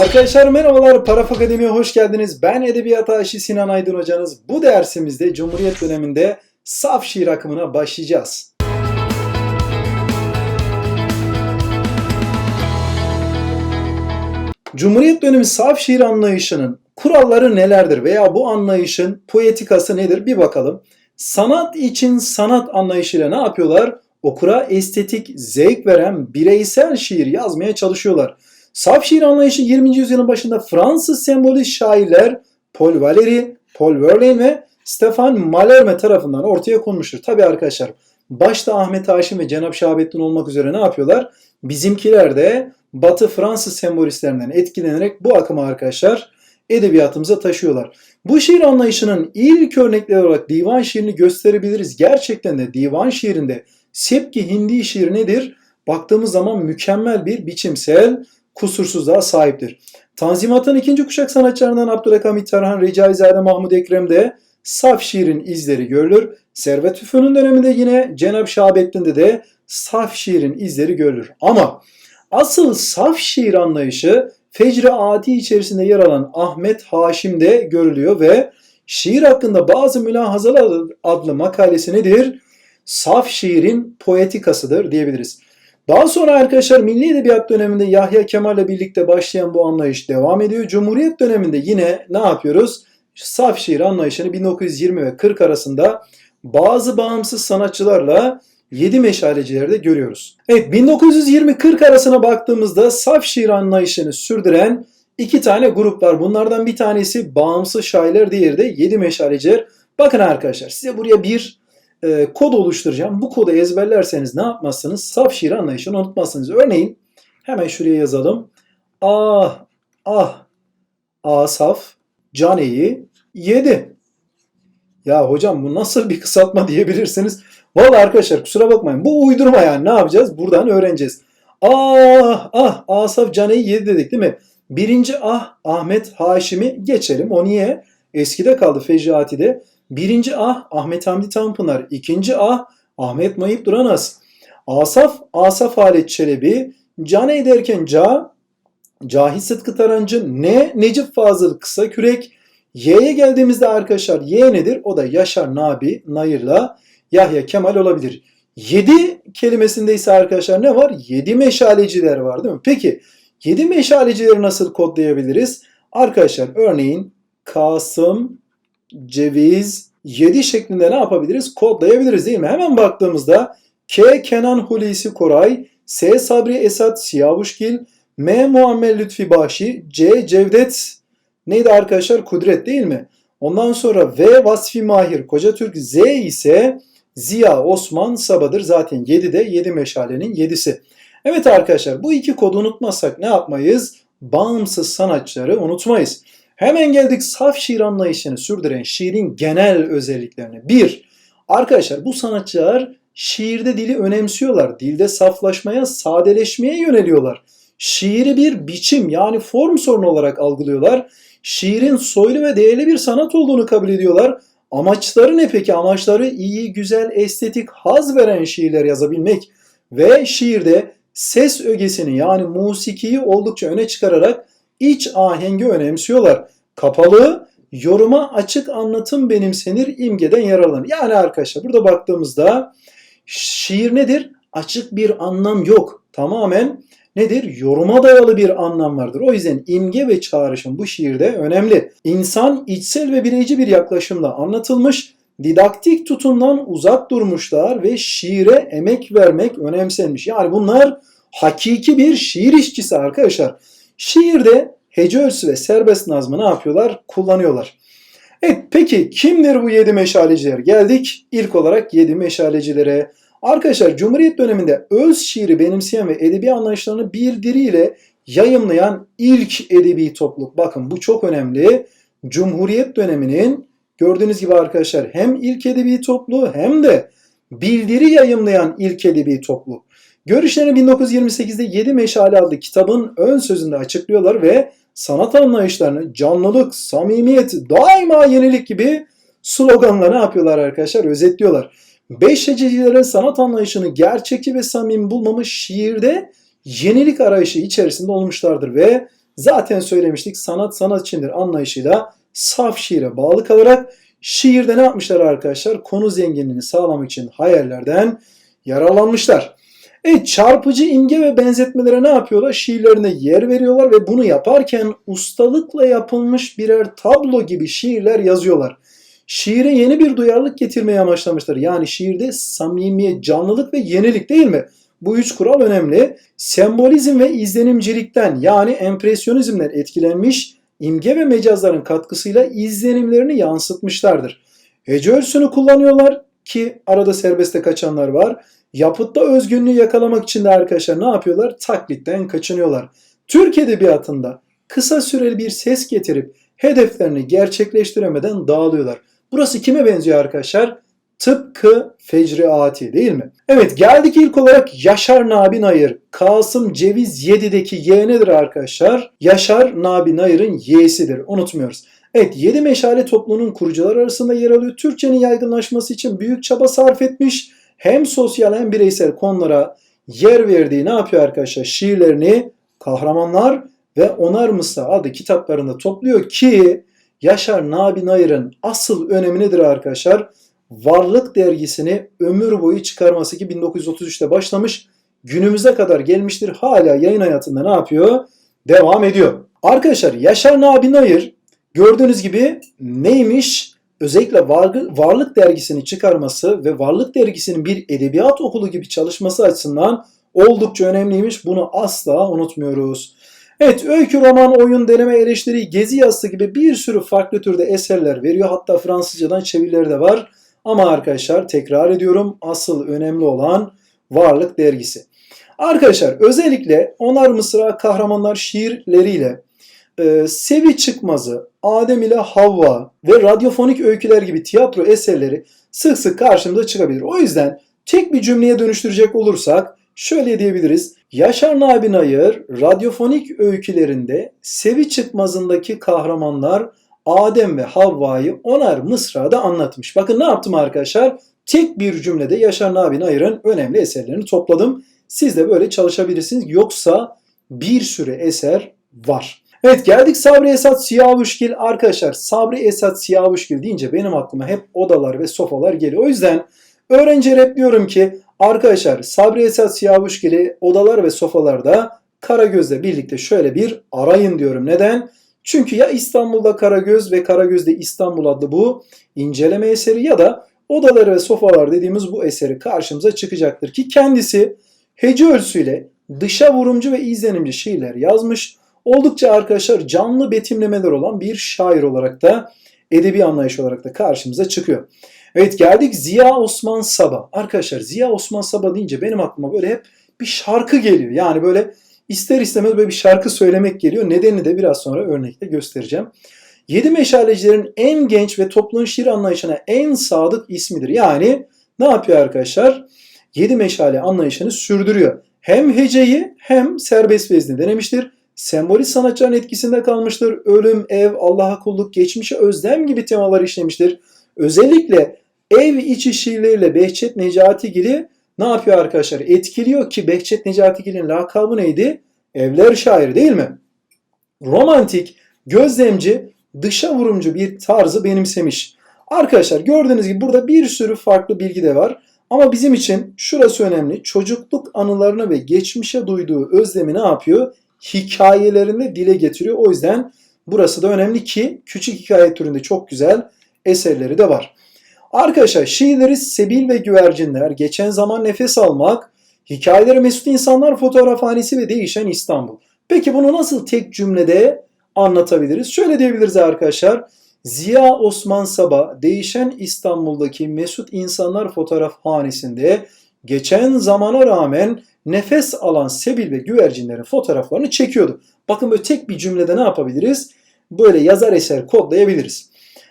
Arkadaşlar merhabalar, Paraf Akademi'ye hoş geldiniz. Ben Edebiyat Aşığı Sinan Aydın hocanız. Bu dersimizde Cumhuriyet döneminde saf şiir akımına başlayacağız. Cumhuriyet dönemi saf şiir anlayışının kuralları nelerdir veya bu anlayışın poetikası nedir bir bakalım. Sanat için sanat anlayışıyla ne yapıyorlar? Okura estetik, zevk veren bireysel şiir yazmaya çalışıyorlar. Saf şiir anlayışı 20. yüzyılın başında Fransız sembolist şairler Paul Valéry, Paul Verlaine ve Stefan Mallarmé tarafından ortaya konmuştur. Tabi arkadaşlar başta Ahmet Haşim ve Cenab Şahabettin olmak üzere ne yapıyorlar? Bizimkiler de Batı Fransız sembolistlerinden etkilenerek bu akımı arkadaşlar edebiyatımıza taşıyorlar. Bu şiir anlayışının ilk örnekleri olarak divan şiirini gösterebiliriz. Gerçekten de divan şiirinde Sepki Hindi şiir nedir? Baktığımız zaman mükemmel bir biçimsel kusursuzluğa sahiptir. Tanzimat'ın ikinci kuşak sanatçılarından Abdülhamit Tarhan, Recaizade Mahmud Ekrem'de saf şiirin izleri görülür. Servet Üfün'ün döneminde yine Cenab Şahabettin'de de saf şiirin izleri görülür. Ama asıl saf şiir anlayışı Fecri Ati içerisinde yer alan Ahmet Haşim'de görülüyor ve şiir hakkında bazı mülahazalar adlı makalesi nedir? Saf şiirin poetikasıdır diyebiliriz. Daha sonra arkadaşlar Milli Edebiyat döneminde Yahya Kemal ile birlikte başlayan bu anlayış devam ediyor. Cumhuriyet döneminde yine ne yapıyoruz? Saf şiir anlayışını 1920 ve 40 arasında bazı bağımsız sanatçılarla 7 meşalecilerde görüyoruz. Evet 1920-40 arasına baktığımızda saf şiir anlayışını sürdüren iki tane grup var. Bunlardan bir tanesi bağımsız şairler, diğeri de 7 meşaleciler. Bakın arkadaşlar size buraya bir e, kod oluşturacağım. Bu kodu ezberlerseniz ne yapmazsınız? Saf şiir anlayışını unutmazsınız. Örneğin hemen şuraya yazalım. Ah, ah, asaf, caneyi, yedi. Ya hocam bu nasıl bir kısaltma diyebilirsiniz. Valla arkadaşlar kusura bakmayın. Bu uydurma yani. Ne yapacağız? Buradan öğreneceğiz. Ah, ah, asaf caneyi yedi dedik değil mi? Birinci ah Ahmet Haşim'i geçelim. O niye? Eskide kaldı Fecrati'de. Birinci ah Ahmet Hamdi Tanpınar. ikinci ah Ahmet Mayıp Duranaz. Asaf, Asaf Halet Çelebi. Cane derken Ca, Cahit Sıtkı Tarancı. Ne, Necip Fazıl Kısa Kürek. Y'ye geldiğimizde arkadaşlar Y nedir? O da Yaşar Nabi, Nayır'la Yahya Kemal olabilir. Yedi kelimesinde ise arkadaşlar ne var? Yedi meşaleciler var değil mi? Peki yedi meşalecileri nasıl kodlayabiliriz? Arkadaşlar örneğin Kasım, ceviz, 7 şeklinde ne yapabiliriz? Kodlayabiliriz değil mi? Hemen baktığımızda K. Kenan Hulusi Koray, S. Sabri Esat Siyavuşgil, M. Muammer Lütfi Başi, C. Cevdet neydi arkadaşlar? Kudret değil mi? Ondan sonra V. Vasfi Mahir Kocatürk, Z ise Ziya Osman Saba'dır. Zaten 7 de 7 meşalenin 7'si. Evet arkadaşlar bu iki kodu unutmazsak ne yapmayız? Bağımsız sanatçıları unutmayız. Hemen geldik saf şiir anlayışını sürdüren şiirin genel özelliklerine. Bir, arkadaşlar bu sanatçılar şiirde dili önemsiyorlar. Dilde saflaşmaya, sadeleşmeye yöneliyorlar. Şiiri bir biçim yani form sorunu olarak algılıyorlar. Şiirin soylu ve değerli bir sanat olduğunu kabul ediyorlar. Amaçları ne peki? Amaçları iyi, güzel, estetik, haz veren şiirler yazabilmek ve şiirde ses ögesini yani musikiyi oldukça öne çıkararak iç ahengi önemsiyorlar. Kapalı, yoruma açık anlatım benimsenir, imgeden yararlanır. Yani arkadaşlar burada baktığımızda şiir nedir? Açık bir anlam yok. Tamamen nedir? Yoruma dayalı bir anlam vardır. O yüzden imge ve çağrışım bu şiirde önemli. İnsan içsel ve bireyci bir yaklaşımla anlatılmış, didaktik tutumdan uzak durmuşlar ve şiire emek vermek önemsenmiş. Yani bunlar hakiki bir şiir işçisi arkadaşlar. Şiirde hece ölçüsü ve serbest nazmı ne yapıyorlar? Kullanıyorlar. Evet peki kimdir bu yedi meşaleciler? Geldik ilk olarak yedi meşalecilere. Arkadaşlar Cumhuriyet döneminde öz şiiri benimseyen ve edebi anlayışlarını bildiriyle yayımlayan ilk edebi topluluk. Bakın bu çok önemli. Cumhuriyet döneminin gördüğünüz gibi arkadaşlar hem ilk edebi topluluğu hem de bildiri yayımlayan ilk edebi topluluk. Görüşlerini 1928'de 7 Meşale adlı kitabın ön sözünde açıklıyorlar ve sanat anlayışlarını canlılık, samimiyet, daima yenilik gibi sloganla ne yapıyorlar arkadaşlar? Özetliyorlar. Beş hececilerin sanat anlayışını gerçekçi ve samimi bulmamış şiirde yenilik arayışı içerisinde olmuşlardır ve Zaten söylemiştik sanat sanat içindir anlayışıyla saf şiire bağlı kalarak şiirde ne yapmışlar arkadaşlar? Konu zenginliğini sağlamak için hayallerden yararlanmışlar. Evet çarpıcı imge ve benzetmelere ne yapıyorlar? Şiirlerine yer veriyorlar ve bunu yaparken ustalıkla yapılmış birer tablo gibi şiirler yazıyorlar. Şiire yeni bir duyarlılık getirmeye amaçlamışlar. Yani şiirde samimiyet, canlılık ve yenilik değil mi? Bu üç kural önemli. Sembolizm ve izlenimcilikten yani empresyonizmden etkilenmiş imge ve mecazların katkısıyla izlenimlerini yansıtmışlardır. Hece kullanıyorlar ki arada serbeste kaçanlar var. Yapıtta özgünlüğü yakalamak için de arkadaşlar ne yapıyorlar? Taklitten kaçınıyorlar. Türk Edebiyatı'nda kısa süreli bir ses getirip hedeflerini gerçekleştiremeden dağılıyorlar. Burası kime benziyor arkadaşlar? Tıpkı Fecri Ati değil mi? Evet geldik ilk olarak Yaşar Nabi Nayır. Kasım Ceviz 7'deki Y nedir arkadaşlar? Yaşar Nabi Nayır'ın Y'sidir. Unutmuyoruz. Evet 7 Meşale topluluğunun kurucular arasında yer alıyor. Türkçenin yaygınlaşması için büyük çaba sarf etmiş. Hem sosyal hem bireysel konulara yer verdiği ne yapıyor arkadaşlar? Şiirlerini Kahramanlar ve Onar Mısra adlı kitaplarında topluyor ki Yaşar Nabi Nayır'ın asıl önemi nedir arkadaşlar? Varlık dergisini ömür boyu çıkarması ki 1933'te başlamış. Günümüze kadar gelmiştir. Hala yayın hayatında ne yapıyor? Devam ediyor. Arkadaşlar Yaşar Nabi Nayır gördüğünüz gibi neymiş? Özellikle Varlık dergisini çıkarması ve Varlık dergisinin bir edebiyat okulu gibi çalışması açısından oldukça önemliymiş. Bunu asla unutmuyoruz. Evet öykü, roman, oyun, deneme, eleştiri, gezi yazısı gibi bir sürü farklı türde eserler veriyor. Hatta Fransızcadan çevirileri de var. Ama arkadaşlar tekrar ediyorum asıl önemli olan Varlık Dergisi. Arkadaşlar özellikle Onar Mısra Kahramanlar şiirleriyle e, Sevi Çıkmazı, Adem ile Havva ve radyofonik öyküler gibi tiyatro eserleri sık sık karşımıza çıkabilir. O yüzden tek bir cümleye dönüştürecek olursak şöyle diyebiliriz. Yaşar Nabi Nayır radyofonik öykülerinde Sevi Çıkmaz'ındaki kahramanlar Adem ve Havva'yı onar mısrada anlatmış. Bakın ne yaptım arkadaşlar? Tek bir cümlede Yaşar Nabi Nayır'ın önemli eserlerini topladım. Siz de böyle çalışabilirsiniz. Yoksa bir sürü eser var. Evet geldik Sabri Esat Siyavuşgil. Arkadaşlar Sabri Esat Siyavuşgil deyince benim aklıma hep odalar ve sofalar geliyor. O yüzden öğrenciler hep diyorum ki arkadaşlar Sabri Esat Siyavuşgil'i odalar ve sofalarda Karagöz'le birlikte şöyle bir arayın diyorum. Neden? Çünkü ya İstanbul'da Karagöz ve Karagöz'de İstanbul adlı bu inceleme eseri ya da Odalar ve Sofalar dediğimiz bu eseri karşımıza çıkacaktır ki kendisi hece ölçüsüyle dışa vurumcu ve izlenimci şiirler yazmış. Oldukça arkadaşlar canlı betimlemeler olan bir şair olarak da edebi anlayış olarak da karşımıza çıkıyor. Evet geldik Ziya Osman Sabah. Arkadaşlar Ziya Osman Sabah deyince benim aklıma böyle hep bir şarkı geliyor. Yani böyle ister istemez böyle bir şarkı söylemek geliyor. Nedeni de biraz sonra örnekte göstereceğim. Yedi meşalecilerin en genç ve toplum şiir anlayışına en sadık ismidir. Yani ne yapıyor arkadaşlar? Yedi meşale anlayışını sürdürüyor. Hem heceyi hem serbest vezni denemiştir. Sembolist sanatçıların etkisinde kalmıştır. Ölüm, ev, Allah'a kulluk, geçmişe özlem gibi temalar işlemiştir. Özellikle ev içi şiirleriyle Behçet Necatigil'i ne yapıyor arkadaşlar? Etkiliyor ki Behçet Necatigil'in lakabı neydi? Evler şairi değil mi? Romantik, gözlemci, dışa vurumcu bir tarzı benimsemiş. Arkadaşlar gördüğünüz gibi burada bir sürü farklı bilgi de var. Ama bizim için şurası önemli. Çocukluk anılarını ve geçmişe duyduğu özlemi ne yapıyor? Hikayelerinde dile getiriyor. O yüzden burası da önemli ki küçük hikaye türünde çok güzel eserleri de var. Arkadaşlar şiirleri Sebil ve Güvercinler, Geçen Zaman Nefes Almak, Hikayeleri Mesut İnsanlar Fotoğrafhanesi ve Değişen İstanbul. Peki bunu nasıl tek cümlede anlatabiliriz? Şöyle diyebiliriz arkadaşlar. Ziya Osman Sabah Değişen İstanbul'daki Mesut İnsanlar Fotoğrafhanesi'nde geçen zamana rağmen nefes alan Sebil ve güvercinlerin fotoğraflarını çekiyordu. Bakın böyle tek bir cümlede ne yapabiliriz? Böyle yazar eser kodlayabiliriz.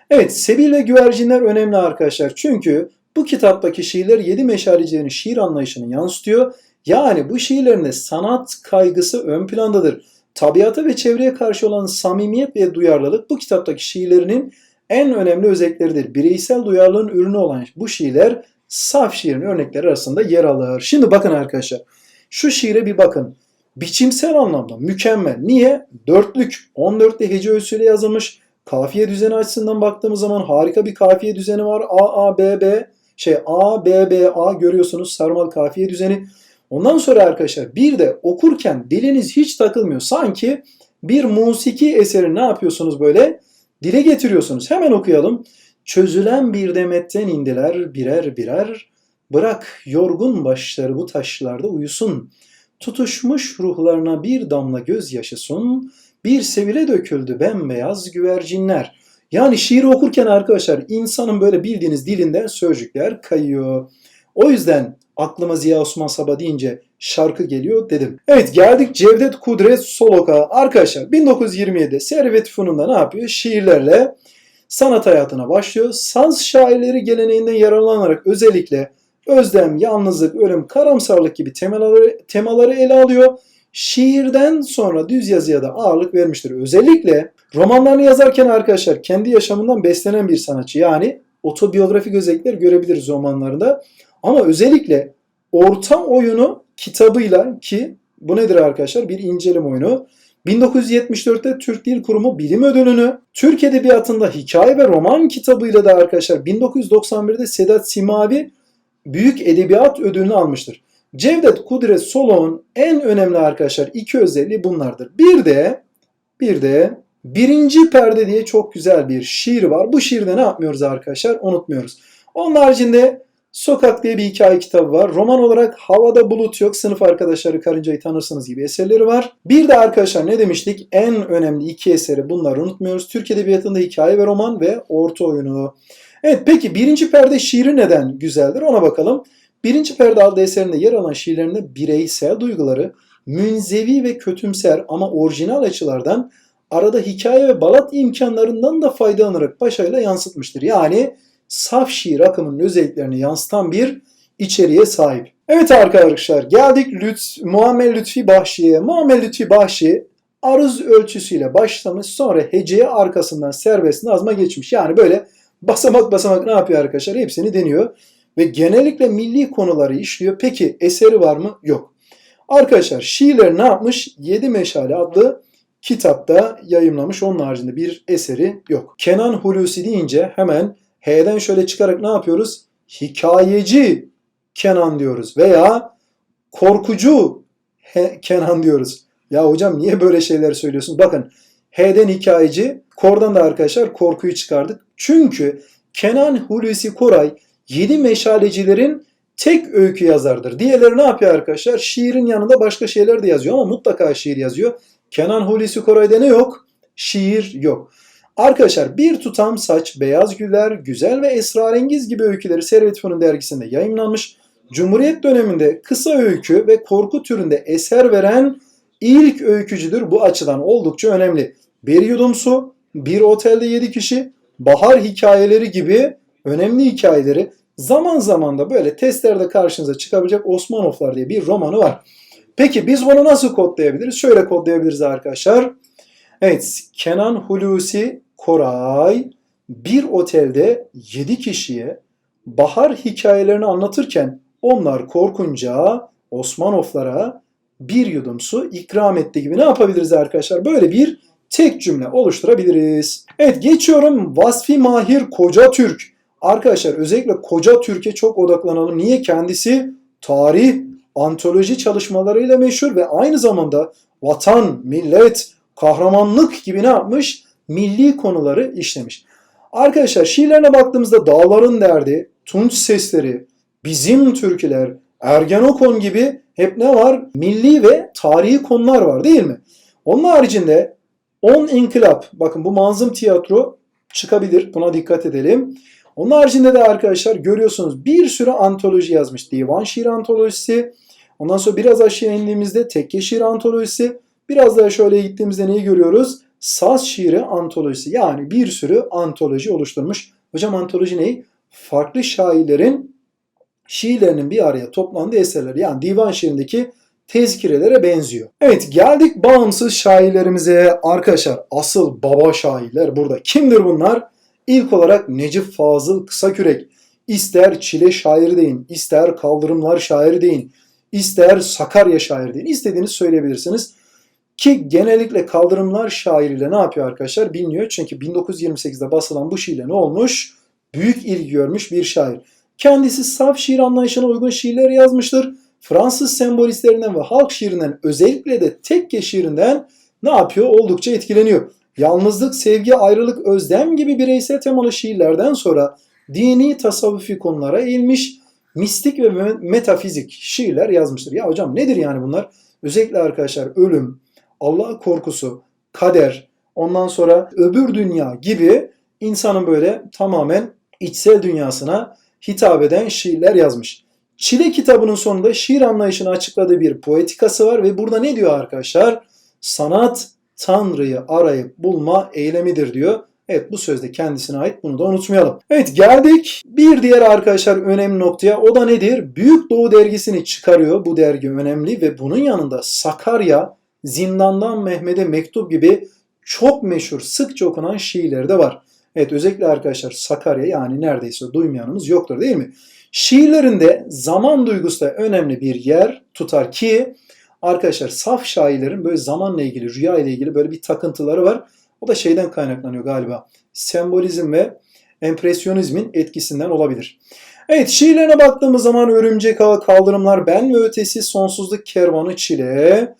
Evet Sebil ve güvercinler önemli arkadaşlar. Çünkü bu kitaptaki şiirler yedi meşalecilerin şiir anlayışını yansıtıyor. Yani bu şiirlerinde sanat kaygısı ön plandadır. Tabiata ve çevreye karşı olan samimiyet ve duyarlılık bu kitaptaki şiirlerinin en önemli özellikleridir. Bireysel duyarlılığın ürünü olan bu şiirler saf şiirin örnekleri arasında yer alır. Şimdi bakın arkadaşlar. Şu şiire bir bakın. Biçimsel anlamda mükemmel. Niye? Dörtlük. 14'te hece ölçüsüyle yazılmış. Kafiye düzeni açısından baktığımız zaman harika bir kafiye düzeni var. A, A, B, B. Şey A, B, B, A görüyorsunuz sarmal kafiye düzeni. Ondan sonra arkadaşlar bir de okurken diliniz hiç takılmıyor. Sanki bir musiki eseri ne yapıyorsunuz böyle? Dile getiriyorsunuz. Hemen okuyalım. Çözülen bir demetten indiler birer birer. Bırak yorgun başları bu taşlarda uyusun. Tutuşmuş ruhlarına bir damla gözyaşı sun. Bir sevile döküldü bembeyaz güvercinler. Yani şiir okurken arkadaşlar insanın böyle bildiğiniz dilinden sözcükler kayıyor. O yüzden aklıma Ziya Osman Sabah deyince şarkı geliyor dedim. Evet geldik Cevdet Kudret Solok'a. Arkadaşlar 1927'de Servet Fünun'da ne yapıyor? Şiirlerle sanat hayatına başlıyor. Saz şairleri geleneğinden yararlanarak özellikle özlem, yalnızlık, ölüm, karamsarlık gibi temaları, temaları ele alıyor. Şiirden sonra düz yazıya da ağırlık vermiştir. Özellikle romanlarını yazarken arkadaşlar kendi yaşamından beslenen bir sanatçı. Yani otobiyografik özellikler görebiliriz romanlarında. Ama özellikle orta oyunu kitabıyla ki bu nedir arkadaşlar? Bir inceleme oyunu. 1974'te Türk Dil Kurumu Bilim Ödülünü, Türk Edebiyatı'nda hikaye ve roman kitabıyla da arkadaşlar 1991'de Sedat Simavi Büyük Edebiyat Ödülünü almıştır. Cevdet Kudret Solok'un en önemli arkadaşlar iki özelliği bunlardır. Bir de bir de birinci perde diye çok güzel bir şiir var. Bu şiirde ne yapmıyoruz arkadaşlar? Unutmuyoruz. Onun haricinde Sokak diye bir hikaye kitabı var. Roman olarak Havada Bulut Yok, Sınıf Arkadaşları Karıncayı Tanırsınız gibi eserleri var. Bir de arkadaşlar ne demiştik? En önemli iki eseri bunları unutmuyoruz. Türk Edebiyatı'nda hikaye ve roman ve orta oyunu. Evet peki birinci perde şiiri neden güzeldir ona bakalım. Birinci perde adlı eserinde yer alan şiirlerinde bireysel duyguları münzevi ve kötümser ama orijinal açılardan arada hikaye ve balat imkanlarından da faydalanarak başarıyla yansıtmıştır. Yani saf şiir akımının özelliklerini yansıtan bir içeriğe sahip. Evet arkadaşlar geldik Lüt, Muammer Lütfi Bahşi'ye. Muammer Lütfi Bahşi aruz ölçüsüyle başlamış sonra heceye arkasından serbest nazma geçmiş. Yani böyle basamak basamak ne yapıyor arkadaşlar? Hepsini deniyor. Ve genellikle milli konuları işliyor. Peki eseri var mı? Yok. Arkadaşlar şiirleri ne yapmış? Yedi Meşale adlı kitapta yayımlamış. Onun haricinde bir eseri yok. Kenan Hulusi deyince hemen H'den şöyle çıkarak ne yapıyoruz? Hikayeci Kenan diyoruz veya korkucu He, Kenan diyoruz. Ya hocam niye böyle şeyler söylüyorsunuz? Bakın H'den hikayeci, kordan da arkadaşlar korkuyu çıkardık. Çünkü Kenan Hulusi Koray 7 meşalecilerin tek öykü yazardır. Diğerleri ne yapıyor arkadaşlar? Şiirin yanında başka şeyler de yazıyor ama mutlaka şiir yazıyor. Kenan Hulusi Koray'da ne yok? Şiir yok. Arkadaşlar bir tutam saç, beyaz güller, güzel ve esrarengiz gibi öyküleri Servet Fünun dergisinde yayınlanmış. Cumhuriyet döneminde kısa öykü ve korku türünde eser veren ilk öykücüdür. Bu açıdan oldukça önemli. Bir yudum su, bir otelde yedi kişi, bahar hikayeleri gibi önemli hikayeleri zaman zaman da böyle testlerde karşınıza çıkabilecek Osmanovlar diye bir romanı var. Peki biz bunu nasıl kodlayabiliriz? Şöyle kodlayabiliriz arkadaşlar. Evet, Kenan Hulusi Koray bir otelde 7 kişiye bahar hikayelerini anlatırken onlar korkunca Osmanovlara bir yudum su ikram etti gibi ne yapabiliriz arkadaşlar? Böyle bir tek cümle oluşturabiliriz. Evet geçiyorum Vasfi Mahir Koca Türk. Arkadaşlar özellikle Koca Türk'e çok odaklanalım. Niye? Kendisi tarih, antoloji çalışmalarıyla meşhur ve aynı zamanda vatan, millet, kahramanlık gibi ne yapmış? Milli konuları işlemiş. Arkadaşlar şiirlerine baktığımızda Dağların Derdi, Tunç Sesleri, Bizim Türküler, Ergenekon gibi hep ne var? Milli ve tarihi konular var değil mi? Onun haricinde On İnkılap, bakın bu manzım tiyatro çıkabilir. Buna dikkat edelim. Onun haricinde de arkadaşlar görüyorsunuz bir sürü antoloji yazmış. Divan şiir antolojisi. Ondan sonra biraz aşağı indiğimizde tekke şiir antolojisi. Biraz daha şöyle gittiğimizde neyi görüyoruz? Saz şiiri antolojisi. Yani bir sürü antoloji oluşturmuş. Hocam antoloji ne? Farklı şairlerin şiirlerinin bir araya toplandığı eserler. Yani divan şiirindeki tezkirelere benziyor. Evet geldik bağımsız şairlerimize. Arkadaşlar asıl baba şairler burada. Kimdir bunlar? İlk olarak Necip Fazıl Kısakürek. İster çile şairi deyin, ister kaldırımlar şairi deyin, ister Sakarya şair deyin. İstediğiniz söyleyebilirsiniz. Ki genellikle kaldırımlar şairiyle ne yapıyor arkadaşlar biliniyor. Çünkü 1928'de basılan bu şiirle ne olmuş? Büyük ilgi görmüş bir şair. Kendisi saf şiir anlayışına uygun şiirler yazmıştır. Fransız sembolistlerinden ve halk şiirinden özellikle de tekke şiirinden ne yapıyor? Oldukça etkileniyor. Yalnızlık, sevgi, ayrılık, özlem gibi bireysel temalı şiirlerden sonra dini, tasavvufi konulara eğilmiş, mistik ve metafizik şiirler yazmıştır. Ya hocam nedir yani bunlar? Özellikle arkadaşlar ölüm, Allah korkusu, kader, ondan sonra öbür dünya gibi insanın böyle tamamen içsel dünyasına hitap eden şiirler yazmış. Çile kitabının sonunda şiir anlayışını açıkladığı bir poetikası var ve burada ne diyor arkadaşlar? Sanat Tanrı'yı arayıp bulma eylemidir diyor. Evet bu sözde kendisine ait bunu da unutmayalım. Evet geldik bir diğer arkadaşlar önemli noktaya o da nedir? Büyük Doğu dergisini çıkarıyor. Bu dergi önemli ve bunun yanında Sakarya, Zindandan Mehmet'e Mektup gibi çok meşhur sıkça okunan şiirleri de var. Evet özellikle arkadaşlar Sakarya yani neredeyse duymayanımız yoktur değil mi? Şiirlerinde zaman duygusu da önemli bir yer tutar ki arkadaşlar saf şairlerin böyle zamanla ilgili, rüya ile ilgili böyle bir takıntıları var. O da şeyden kaynaklanıyor galiba. Sembolizm ve empresyonizmin etkisinden olabilir. Evet şiirlerine baktığımız zaman Örümcek Ağı, Kaldırımlar, Ben ve Ötesi, Sonsuzluk Kervanı, Çile,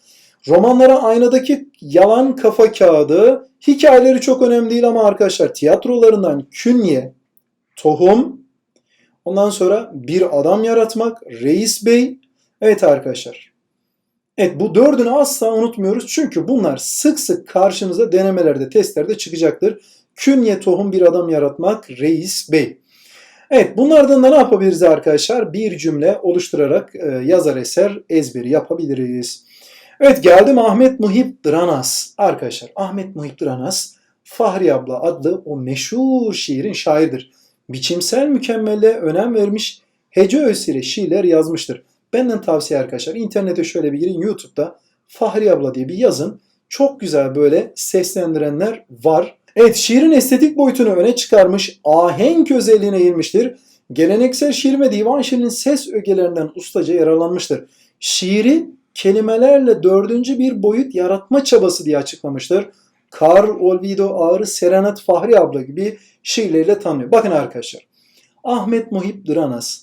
romanlara aynadaki yalan kafa kağıdı, hikayeleri çok önemli değil ama arkadaşlar tiyatrolarından Künye, Tohum, ondan sonra Bir Adam Yaratmak, Reis Bey, evet arkadaşlar Evet bu dördünü asla unutmuyoruz. Çünkü bunlar sık sık karşımıza denemelerde, testlerde çıkacaktır. Künye tohum bir adam yaratmak reis bey. Evet bunlardan da ne yapabiliriz arkadaşlar? Bir cümle oluşturarak e, yazar eser ezberi yapabiliriz. Evet geldim Ahmet Muhip Dranas. Arkadaşlar Ahmet Muhip Dranas Fahri abla adlı o meşhur şiirin şairidir. Biçimsel mükemmelle önem vermiş hece ösiri şiirler yazmıştır. Benden tavsiye arkadaşlar. İnternete şöyle bir girin YouTube'da Fahri abla diye bir yazın. Çok güzel böyle seslendirenler var. Evet şiirin estetik boyutunu öne çıkarmış, ahenk özelliğine eğilmiştir. Geleneksel şiir ve divan şiirinin ses ögelerinden ustaca yararlanmıştır. Şiiri kelimelerle dördüncü bir boyut yaratma çabası diye açıklamıştır. Karl Olvido Ağrı Serenat Fahri abla gibi şiirleriyle tanınıyor. Bakın arkadaşlar. Ahmet Muhip Dranas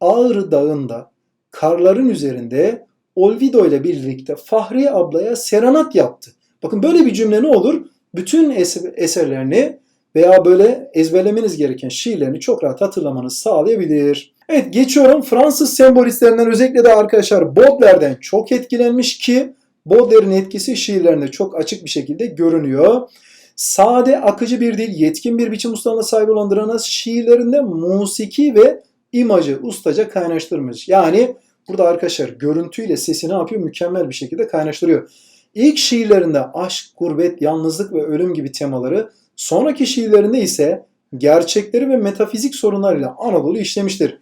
Ağrı Dağı'nda karların üzerinde Olvido ile birlikte Fahriye ablaya serenat yaptı. Bakın böyle bir cümle ne olur? Bütün eserlerini veya böyle ezberlemeniz gereken şiirlerini çok rahat hatırlamanızı sağlayabilir. Evet geçiyorum. Fransız sembolistlerinden özellikle de arkadaşlar Baudelaire'den çok etkilenmiş ki Baudelaire'in etkisi şiirlerinde çok açık bir şekilde görünüyor. Sade, akıcı bir dil, yetkin bir biçim ustalığına sahip olan Dranas şiirlerinde musiki ve imajı ustaca kaynaştırmış. Yani Burada arkadaşlar görüntüyle sesi ne yapıyor? Mükemmel bir şekilde kaynaştırıyor. İlk şiirlerinde aşk, gurbet, yalnızlık ve ölüm gibi temaları, sonraki şiirlerinde ise gerçekleri ve metafizik sorunlarıyla Anadolu işlemiştir.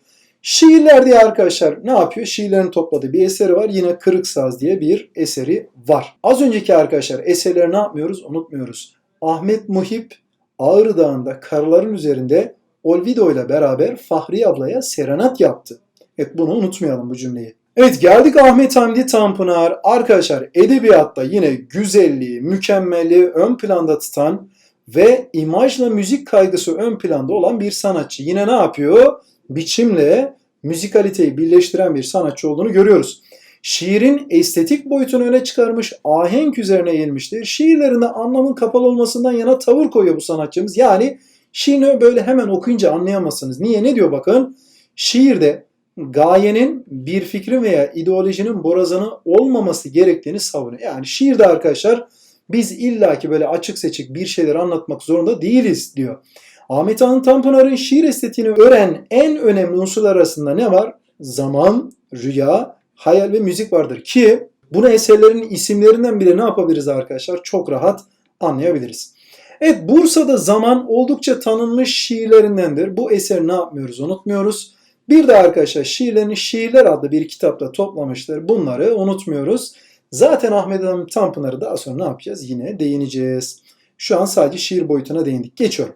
Şiirlerde arkadaşlar ne yapıyor? Şiirlerin topladığı bir eseri var. Yine Kırık Saz diye bir eseri var. Az önceki arkadaşlar eserleri ne yapmıyoruz? Unutmuyoruz. Ahmet Muhip Ağrı Dağı'nda karların üzerinde Olvido ile beraber Fahri ablaya serenat yaptı. Evet bunu unutmayalım bu cümleyi. Evet geldik Ahmet Hamdi Tanpınar. Arkadaşlar edebiyatta yine güzelliği, mükemmelliği ön planda tutan ve imajla müzik kaygısı ön planda olan bir sanatçı. Yine ne yapıyor? Biçimle müzikaliteyi birleştiren bir sanatçı olduğunu görüyoruz. Şiirin estetik boyutunu öne çıkarmış, ahenk üzerine eğilmiştir. Şiirlerinde anlamın kapalı olmasından yana tavır koyuyor bu sanatçımız. Yani şiirini böyle hemen okuyunca anlayamazsınız. Niye? Ne diyor bakın? Şiirde gayenin bir fikrin veya ideolojinin borazanı olmaması gerektiğini savunuyor. Yani şiirde arkadaşlar biz illaki böyle açık seçik bir şeyler anlatmak zorunda değiliz diyor. Ahmet Han Tanpınar'ın şiir estetiğini öğren en önemli unsurlar arasında ne var? Zaman, rüya, hayal ve müzik vardır ki bunu eserlerin isimlerinden bile ne yapabiliriz arkadaşlar? Çok rahat anlayabiliriz. Evet Bursa'da zaman oldukça tanınmış şiirlerindendir. Bu eseri ne yapmıyoruz unutmuyoruz. Bir de arkadaşlar şiirlerini Şiirler adlı bir kitapta toplamıştır. Bunları unutmuyoruz. Zaten Ahmet Hamit Tanpınar'ı daha sonra ne yapacağız? Yine değineceğiz. Şu an sadece şiir boyutuna değindik. Geçiyorum.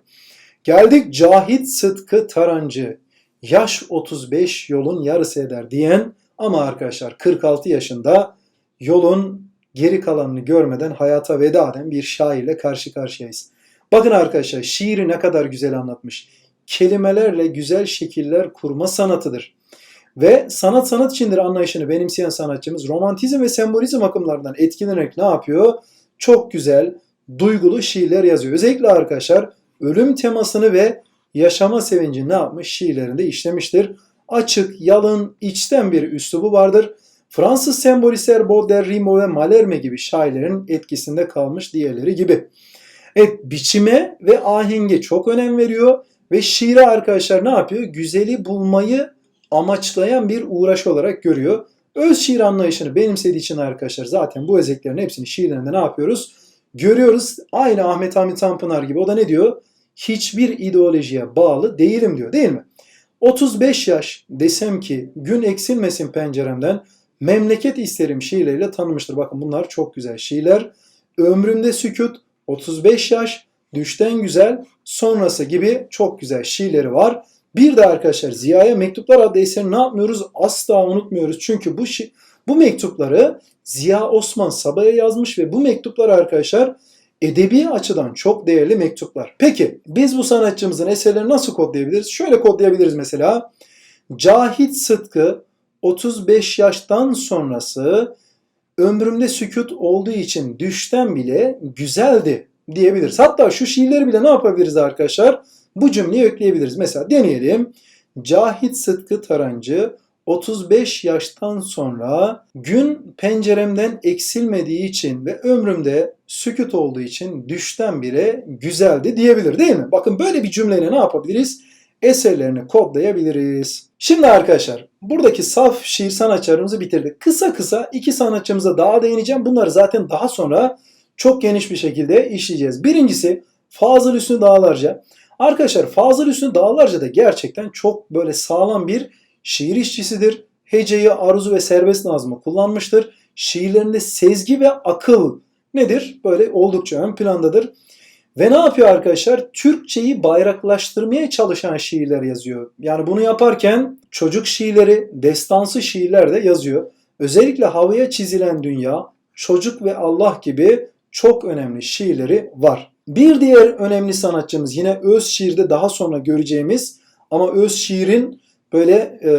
Geldik Cahit Sıtkı Tarancı. Yaş 35 yolun yarısı eder diyen Ama arkadaşlar 46 yaşında yolun geri kalanını görmeden hayata veda eden bir şairle karşı karşıyayız. Bakın arkadaşlar şiiri ne kadar güzel anlatmış. Kelimelerle güzel şekiller kurma sanatıdır. Ve sanat sanat içindir anlayışını benimseyen sanatçımız romantizm ve sembolizm akımlarından etkilenerek ne yapıyor? Çok güzel, duygulu şiirler yazıyor. Özellikle arkadaşlar ölüm temasını ve yaşama sevincini ne yapmış? Şiirlerinde işlemiştir. Açık, yalın, içten bir üslubu vardır. Fransız sembolistler Baudelaire, Rimbaud ve Mallarmé gibi şairlerin etkisinde kalmış diğerleri gibi. Evet biçime ve ahenge çok önem veriyor ve şiire arkadaşlar ne yapıyor? Güzeli bulmayı amaçlayan bir uğraş olarak görüyor. Öz şiir anlayışını benimsediği için arkadaşlar zaten bu özelliklerin hepsini şiirlerinde ne yapıyoruz? Görüyoruz. Aynı Ahmet Hamit Tanpınar gibi o da ne diyor? Hiçbir ideolojiye bağlı değilim diyor değil mi? 35 yaş desem ki gün eksilmesin penceremden memleket isterim şiirleriyle tanımıştır. Bakın bunlar çok güzel şiirler. Ömrümde sükut, 35 yaş, düşten güzel, sonrası gibi çok güzel şiirleri var. Bir de arkadaşlar Ziya'ya Mektuplar adlı eseri ne yapmıyoruz? Asla unutmuyoruz. Çünkü bu şi- bu mektupları Ziya Osman Sabah'a yazmış ve bu mektuplar arkadaşlar edebi açıdan çok değerli mektuplar. Peki biz bu sanatçımızın eserlerini nasıl kodlayabiliriz? Şöyle kodlayabiliriz mesela. Cahit Sıtkı 35 yaştan sonrası ömrümde sükut olduğu için düşten bile güzeldi diyebiliriz. Hatta şu şiirleri bile ne yapabiliriz arkadaşlar? Bu cümleyi ekleyebiliriz. Mesela deneyelim. Cahit Sıtkı Tarancı 35 yaştan sonra gün penceremden eksilmediği için ve ömrümde sükut olduğu için düşten bile güzeldi diyebilir değil mi? Bakın böyle bir cümleyle ne yapabiliriz? Eserlerini kodlayabiliriz. Şimdi arkadaşlar buradaki saf şiir sanatçılarımızı bitirdik. Kısa kısa iki sanatçımıza daha değineceğim. Bunları zaten daha sonra çok geniş bir şekilde işleyeceğiz. Birincisi Fazıl Hüsnü Dağlarca. Arkadaşlar Fazıl Hüsnü Dağlarca da gerçekten çok böyle sağlam bir şiir işçisidir. Heceyi, arzu ve serbest nazmı kullanmıştır. Şiirlerinde sezgi ve akıl nedir? Böyle oldukça ön plandadır. Ve ne yapıyor arkadaşlar? Türkçeyi bayraklaştırmaya çalışan şiirler yazıyor. Yani bunu yaparken çocuk şiirleri, destansı şiirler de yazıyor. Özellikle havaya çizilen dünya, çocuk ve Allah gibi çok önemli şiirleri var. Bir diğer önemli sanatçımız yine öz şiirde daha sonra göreceğimiz ama öz şiirin böyle e,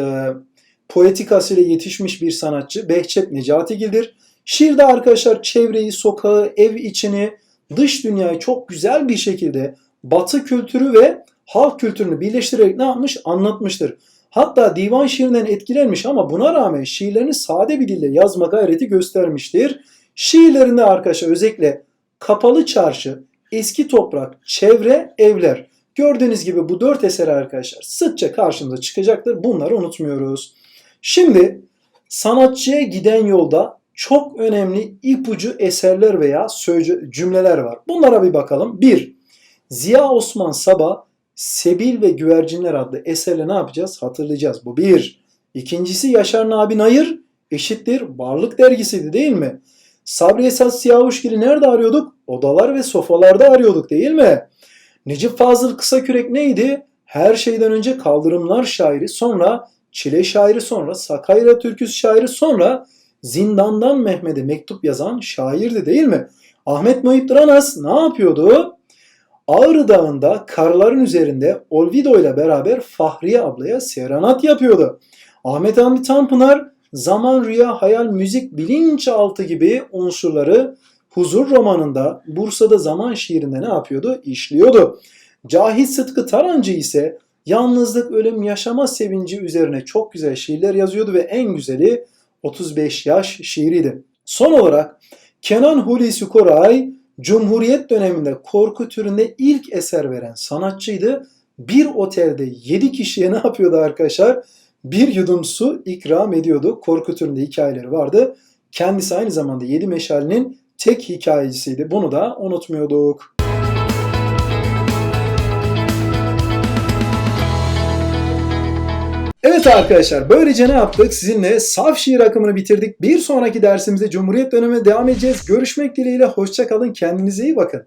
poetikasıyla yetişmiş bir sanatçı Behçet Necatigil'dir. Şiirde arkadaşlar çevreyi, sokağı, ev içini, dış dünyayı çok güzel bir şekilde batı kültürü ve halk kültürünü birleştirerek ne yapmış? Anlatmıştır. Hatta divan şiirinden etkilenmiş ama buna rağmen şiirlerini sade bir dille yazma gayreti göstermiştir. Şiirlerinde arkadaşlar özellikle kapalı çarşı, eski toprak, çevre, evler. Gördüğünüz gibi bu dört eser arkadaşlar sıkça karşımıza çıkacaktır. Bunları unutmuyoruz. Şimdi sanatçıya giden yolda çok önemli ipucu eserler veya sözcü, cümleler var. Bunlara bir bakalım. 1. Ziya Osman Sabah Sebil ve Güvercinler adlı eserle ne yapacağız? Hatırlayacağız. Bu bir. İkincisi Yaşar Nabi Nayır eşittir Varlık dergisiydi değil mi? Sabri Esat Siyavuşgil'i nerede arıyorduk? Odalar ve sofalarda arıyorduk değil mi? Necip Fazıl Kısakürek neydi? Her şeyden önce kaldırımlar şairi, sonra çile şairi, sonra Sakayra türküsü şairi, sonra zindandan Mehmet'e mektup yazan şairdi değil mi? Ahmet Muhip Dranas ne yapıyordu? Ağrı Dağı'nda karların üzerinde Olvido ile beraber Fahriye ablaya serenat yapıyordu. Ahmet Hamdi Tanpınar zaman, rüya, hayal, müzik, bilinçaltı gibi unsurları Huzur romanında Bursa'da zaman şiirinde ne yapıyordu? İşliyordu. Cahit Sıtkı Tarancı ise yalnızlık, ölüm, yaşama sevinci üzerine çok güzel şiirler yazıyordu ve en güzeli 35 yaş şiiriydi. Son olarak Kenan Hulusi Koray Cumhuriyet döneminde korku türünde ilk eser veren sanatçıydı. Bir otelde 7 kişiye ne yapıyordu arkadaşlar? Bir yudum su ikram ediyordu. Korku türünde hikayeleri vardı. Kendisi aynı zamanda 7 meşalenin tek hikayecisiydi. Bunu da unutmuyorduk. Evet arkadaşlar böylece ne yaptık? Sizinle saf şiir akımını bitirdik. Bir sonraki dersimizde Cumhuriyet dönemine devam edeceğiz. Görüşmek dileğiyle hoşçakalın. Kendinize iyi bakın.